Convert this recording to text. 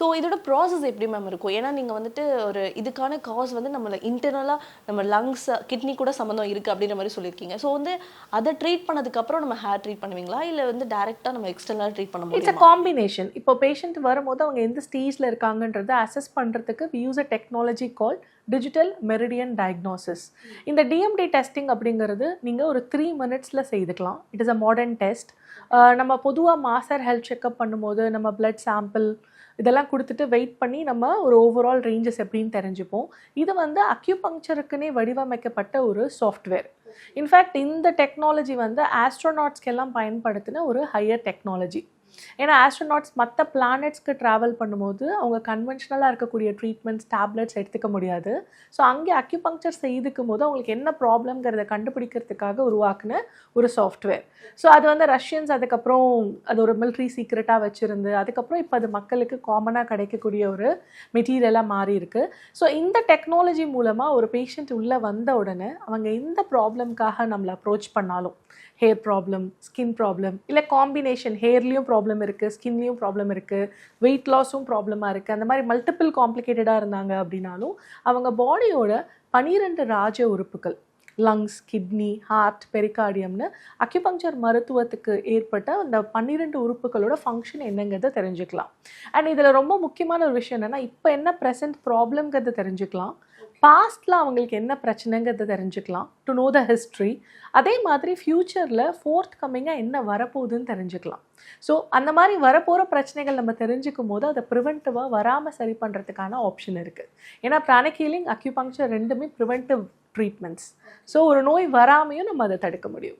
So இதோட process எப்படி ma'am இருக்கும்? ஏன்னா நீங்கள் வந்துட்டு ஒரு இதுக்கான காஸ் வந்து நம்மளை இன்டர்னலாக நம்ம லங்ஸ் கிட்னி கூட சம்மந்தம் இருக்குது அப்படின்ற மாதிரி சொல்லியிருக்கீங்க. ஸோ வந்து அதை ட்ரீட் பண்ணதுக்கப்புறம் நம்ம ஹேர் ட்ரீட் பண்ணுவீங்களா? இல்லை வந்து டேரெக்டாக நம்ம எக்ஸ்டர்னலாக ட்ரீட் பண்ண இட்ஸ் முடியுமா? காம்பினேஷன் இப்போ பேஷண்ட் வரும்போது அவங்க எந்த ஸ்டேஜில் இருக்காங்கன்றதை அசஸ் பண்ணுறதுக்கு we use a technology call digital meridian diagnosis இந்த டிஎம்டி டெஸ்டிங் அப்படிங்கிறது நீங்கள் ஒரு த்ரீ மினிட்ஸில் செய்துக்கலாம். It is a modern test நம்ம பொதுவாக மாஸ்டர் ஹெல்த் செக்அப் பண்ணும்போது நம்ம பிளட் சாம்பிள் இதெல்லாம் கொடுத்துட்டு வெயிட் பண்ணி நம்ம ஒரு ஓவரால் ரேஞ்சஸ் எப்படின்னு தெரிஞ்சுப்போம். இது வந்து அக்யூபங்க்சருக்குனே வடிவமைக்கப்பட்ட ஒரு சாஃப்ட்வேர் இன்ஃபேக்ட் இந்த டெக்னாலஜி வந்து ஆஸ்ட்ரோநாட்ஸ்க்கெல்லாம் பயன்படுத்தின ஒரு ஹையர் டெக்னாலஜி ஏன்னா ஆஸ்ட்ரோநாட்ஸ் மற்ற பிளானட்ஸ்க்கு ட்ராவல் பண்ணும்போது அவங்க கன்வென்ஷனலாக இருக்கக்கூடிய ட்ரீட்மெண்ட்ஸ் டேப்லெட்ஸ் எடுத்துக்க முடியாது. ஸோ அங்கே அக்யூபங்க்சர் செய்துக்கும் போது அவங்களுக்கு என்ன ப்ராப்ளம்ங்கிறத கண்டுபிடிக்கிறதுக்காக உருவாக்குன ஒரு சாஃப்ட்வேர் ஸோ அது வந்து ரஷ்யன்ஸ் அதுக்கப்புறம் அது ஒரு மிலிட்ரி சீக்ரெட்டாக வச்சுருந்து அதுக்கப்புறம் இப்போ அது மக்களுக்கு காமனாக கிடைக்கக்கூடிய ஒரு மெட்டீரியலாக மாறி இருக்கு ஸோ இந்த டெக்னாலஜி மூலமாக ஒரு பேஷண்ட் உள்ளே வந்த உடனே அவங்க எந்த ப்ராப்ளம்காக நம்மளை அப்ரோச் பண்ணாலும் ஹேர் ப்ராப்ளம் ஸ்கின் ப்ராப்ளம் இல்லை காம்பினேஷன் ஹேர்லேயும் ப்ராப்ளம் ப்ராப்ளம் இருக்குது ஸ்கின்லேயும் ப்ராப்ளம் இருக்குது வெயிட் லாஸும் ப்ராப்ளமாக இருக்குது அந்த மாதிரி மல்டிபிள் காம்ப்ளிகேட்டடாக இருந்தாங்க அப்படின்னாலும் அவங்க பாடியோட பனிரெண்டு ராஜ உறுப்புகள் லங்ஸ் கிட்னி ஹார்ட் பெரிகார்டியம்னு அக்யூபங்சர் மருத்துவத்துக்கு ஏற்பட்ட அந்த பன்னிரெண்டு உறுப்புகளோட ஃபங்க்ஷன் என்னங்கிறத தெரிஞ்சுக்கலாம். அண்ட் இதில் ரொம்ப முக்கியமான ஒரு விஷயம் என்னென்னா இப்போ என்ன ப்ரெசன்ட் ப்ராப்ளம்ங்கிறத தெரிஞ்சுக்கலாம். பாஸ்டில் அவங்களுக்கு என்ன பிரச்சனைங்கிறத தெரிஞ்சுக்கலாம். டு நோ த ஹிஸ்ட்ரி அதே மாதிரி ஃப்யூச்சரில் ஃபோர்த் கம்மிங்காக என்ன வரப்போகுதுன்னு தெரிஞ்சுக்கலாம். ஸோ அந்த மாதிரி வரப்போகிற பிரச்சனைகள் நம்ம தெரிஞ்சுக்கும் போது அதை ப்ரிவென்ட்டிவாக வராமல் சரி பண்ணுறதுக்கான ஆப்ஷன் இருக்குது ஏன்னா பிராணிக் ஹீலிங் அக்யூபங்க்சர் ரெண்டுமே ப்ரிவென்டிவ் ட்ரீட்மெண்ட்ஸ் ஸோ ஒரு நோய் வராமையும் நம்ம அதை தடுக்க முடியும்.